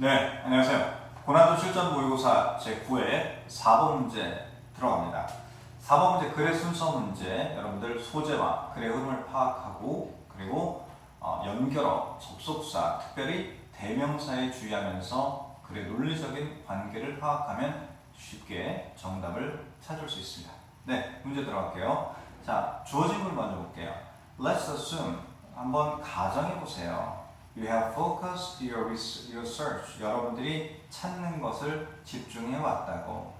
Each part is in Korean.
네, 안녕하세요. 고난도 실전 모의고사 제9회 4번 문제 들어갑니다. 4번 문제 글의 순서 문제, 여러분들 소재와 글의 흐름을 파악하고 그리고 어, 연결어, 접속사, 특별히 대명사에 주의하면서 글의 논리적인 관계를 파악하면 쉽게 정답을 찾을 수 있습니다. 네, 문제 들어갈게요. 자, 주어진 글 먼저 볼게요. Let's assume 한번 가정해 보세요. You have focused your, your search. 여러분들이 찾는 것을 집중해 왔다고.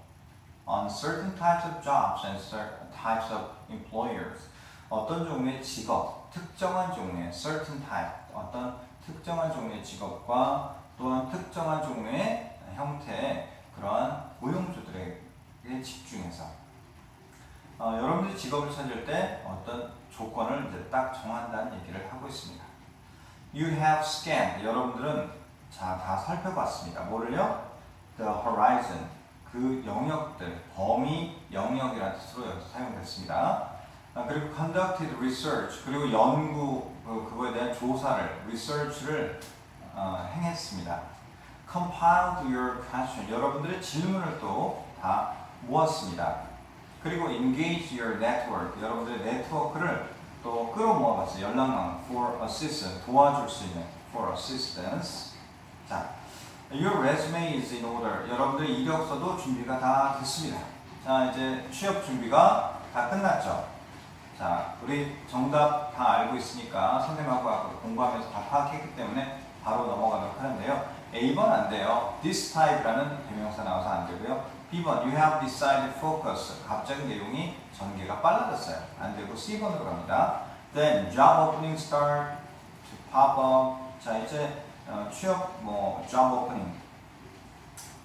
On certain types of jobs and certain types of employers. 어떤 종류의 직업, 특정한 종류의 certain type, 어떤 특정한 종류의 직업과 또한 특정한 종류의 형태의 그러한 고용주들에게 집중해서 어, 여러분들이 직업을 찾을 때 어떤 조건을 이제 딱 정한다는 얘기를 하고 있습니다. You have scanned. 여러분들은 자, 다 살펴봤습니다. 뭐를요? The horizon. 그 영역들, 범위, 영역이라는 뜻으로 여기서 사용됐습니다. 아, 그리고 conducted research. 그리고 연구, 그, 그거에 대한 조사를, research를 어, 행했습니다. compiled your question. 여러분들의 질문을 또 다 모았습니다. 그리고 engage your network. 여러분들의 네트워크를 또 끌어모아봤어요. 연락망 for assistance 도와줄 수 있는 for assistance. 자, your resume is in order. 여러분들의 이력서도 준비가 다 됐습니다. 자, 이제 취업 준비가 다 끝났죠. 자, 우리 정답 다 알고 있으니까 선생님하고 아까 공부하면서 다 파악했기 때문에 바로 넘어가도록 하는데요. A번 안 돼요. This type라는 대명사 나와서 안 되고요. B번 You have decided focus. 갑자기 내용이 전개가 빨라졌어요. 안 되고 C번으로 갑니다. Then job opening start to pop up. 자 이제 어, 취업 뭐 job opening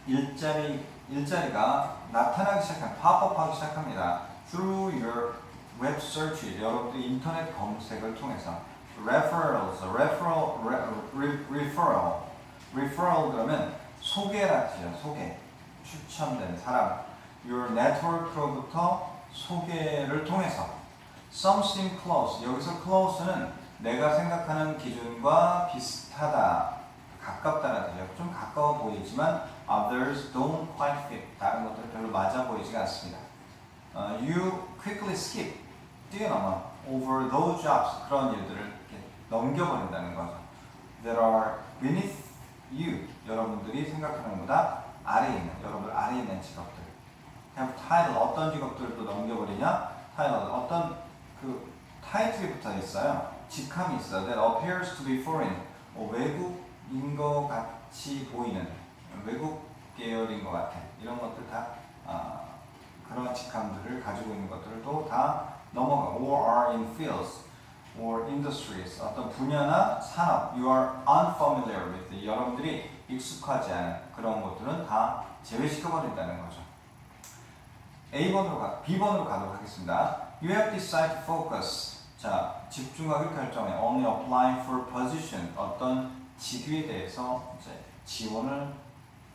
일자리 일자리가 나타나기 시작한 팝업하기 시작합니다. Through your web search 여러분들 인터넷 검색을 통해서 referrals, referral, re, re, referral, referral 그러면 소개라 뜻이죠. 소개, 추천된 사람. Your network로부터 소개를 통해서 something close 여기서 close는 내가 생각하는 기준과 비슷하다, 가깝다는 뜻이에요. 좀 가까워 보이지만 others don't quite fit 다른 것들 별로 맞아 보이지가 않습니다. 어, you quickly skip 뛰어넘어 over those jobs 그런 일들을 넘겨버린다는 거죠. There are beneath you 여러분들이 생각하는 것보다 아래에 있는 여러분들 아래에 있는 직업들. have title 어떤 직업들을 또 넘겨버리냐? title 어떤 그 타이틀이 붙어 있어요. 직함이 있어요. That appears to be foreign 어, 외국인 것 같이 보이는 외국 계열인 것 같아. 이런 것들 다 아, 그런 직함들을 가지고 있는 것들도 다 넘어가. Or are in fields or industries 어떤 분야나 산업 you are unfamiliar with 여러분들이 익숙하지 않은 그런 것들은 다 제외시켜 버린다는 거죠. A번으로 가, B번으로 가도록 하겠습니다. You have decided to focus. 자, 집중하기 결정해. Only applying for position. 어떤 직위에 대해서 이제 지원을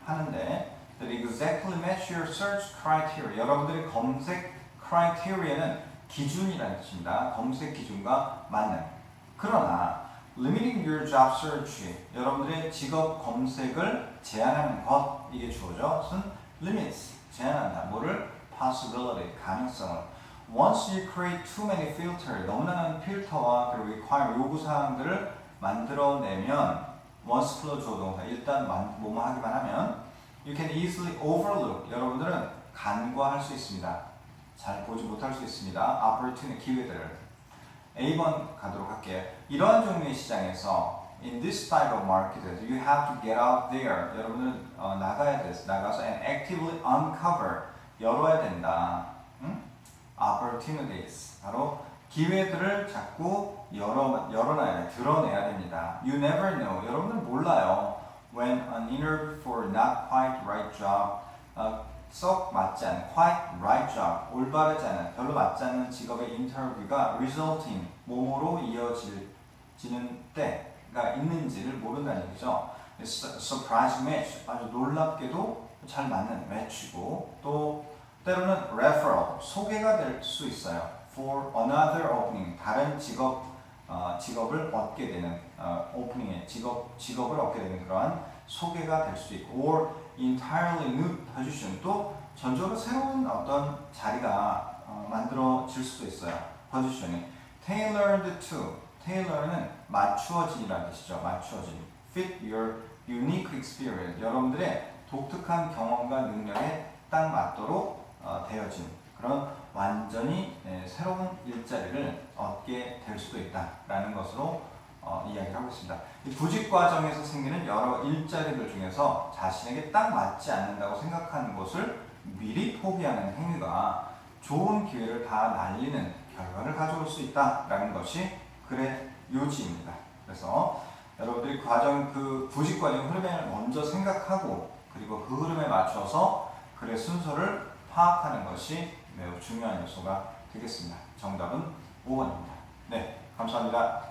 하는데 that exactly match your search criteria. 여러분들의 검색 criteria는 기준이라는 뜻입니다. 검색 기준과 맞는. 그러나 limiting your job search. 여러분들의 직업 검색을 제한하는 것 이게 주어져. 무슨 limits 제한한다. 뭐를 possibility 가능성을. Once you create too many filter 너무나 많은 필터와 그 require 요구 사항들을 만들어내면 once 플러 주어 동사 일단 만- 뭐뭐 하기만 하면 you can easily overlook 여러분들은 간과할 수 있습니다. 잘 보지 못할 수 있습니다. opportunity 기회들을 A번 가도록 할게요. 이러한 종류의 시장에서 in this type of market you have to get out there 여러분들은 어, 나가야 돼 나가서 and actively uncover 열어야 된다. 응? opportunities 바로 기회들을 자꾸 열어 열어놔야 돼 드러내야 됩니다. You never know 여러분들 몰라요. When an interview for not quite right job 어, 썩 맞지 않은 quite right job 올바르지 않은 별로 맞지 않는 직업의 인터뷰가 resulting 뭐뭐로 이어지는 때가 있는지를 모른다는 얘기죠. Surprise match 아주 놀랍게도 잘 맞는 매치고 또 때로는 referral 소개가 될 수 있어요. For another opening 다른 직업 어, 직업을 얻게 되는 어, 오프닝에 직업 직업을 얻게 되는 그러한 소개가 될 수도 있고 or entirely new position 또 전적으로 새로운 어떤 자리가 어, 만들어질 수도 있어요. 포지션이 tailored to tailor는 맞추어진이라는 뜻이죠. 맞추어진 fit your unique experience 여러분들의 독특한 경험과 능력에 딱 맞도록 어, 되어진 그런 완전히 예, 새로운 일자리를 얻게 될 수도 있다라는 것으로 어, 이야기를 하고 있습니다. 이 구직 과정에서 생기는 여러 일자리들 중에서 자신에게 딱 맞지 않는다고 생각하는 것을 미리 포기하는 행위가 좋은 기회를 다 날리는 결과를 가져올 수 있다라는 것이 글의 요지입니다. 그래서 여러분들이 과정 그 구직 과정 흐름을 먼저 생각하고 그리고 그 흐름에 맞춰서 글의 순서를 파악하는 것이 매우 중요한 요소가 되겠습니다. 정답은 5번입니다. 네, 감사합니다.